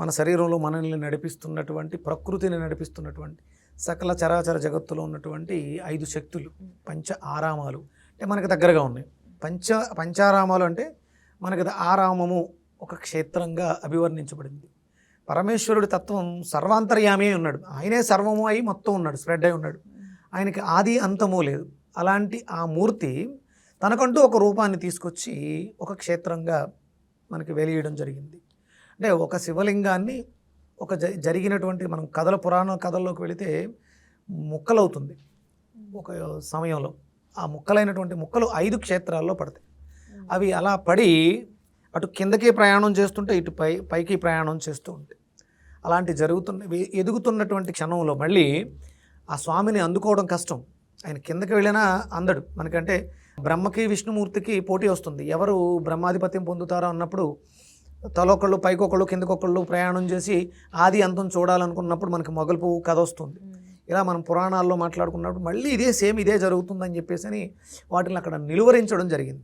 మన శరీరంలో మనల్ని నడిపిస్తున్నటువంటి ప్రకృతిని నడిపిస్తున్నటువంటి సకల చరాచర జగత్తులో ఉన్నటువంటి ఐదు శక్తులు పంచ ఆరామాలు. అంటే మనకు దగ్గరగా ఉన్నాయి. పంచ పంచారామాలు అంటే మనకి ఆరామము ఒక క్షేత్రంగా అభివర్ణించబడింది. పరమేశ్వరుడి తత్వం సర్వాంతర్యామే ఉన్నాడు. ఆయనే సర్వము అయి మొత్తం ఉన్నాడు స్ప్రెడ్ అయి ఉన్నాడు. ఆయనకి ఆది అంతము లేదు. అలాంటి ఆ మూర్తి తనకంటూ ఒక రూపాన్ని తీసుకొచ్చి ఒక క్షేత్రంగా మనకి వెలియడం జరిగింది. అంటే ఒక శివలింగాన్ని ఒక జ జరిగినటువంటి మనం కథల పురాణ కథల్లోకి వెళితే ముక్కలవుతుంది. ఒక సమయంలో ఆ ముక్కలైనటువంటి ముక్కలు ఐదు క్షేత్రాల్లో పడతాయి. అవి అలా పడి అటు కిందకి ప్రయాణం చేస్తుంటే ఇటు పై పైకి ప్రయాణం చేస్తూ ఉంటాయి. అలాంటి జరుగుతున్న ఎదుగుతున్నటువంటి క్షణంలో మళ్ళీ ఆ స్వామిని అందుకోవడం కష్టం. ఆయన కిందకి వెళ్ళినా అందడు. మనకంటే బ్రహ్మకి విష్ణుమూర్తికి పోటీ వస్తుంది. ఎవరు బ్రహ్మాధిపత్యం పొందుతారో అన్నప్పుడు తలొకళ్ళు పైకొకళ్ళు కిందకొకళ్ళు ప్రయాణం చేసి ఆది అంతం చూడాలనుకున్నప్పుడు మనకి మొగలు పువ్వు కథ వస్తుంది ఇలా మనం పురాణాల్లో మాట్లాడుకున్నప్పుడు మళ్ళీ ఇదే సేమ్ ఇదే జరుగుతుందని చెప్పేసి అని వాటిని అక్కడ నిలువరించడం జరిగింది.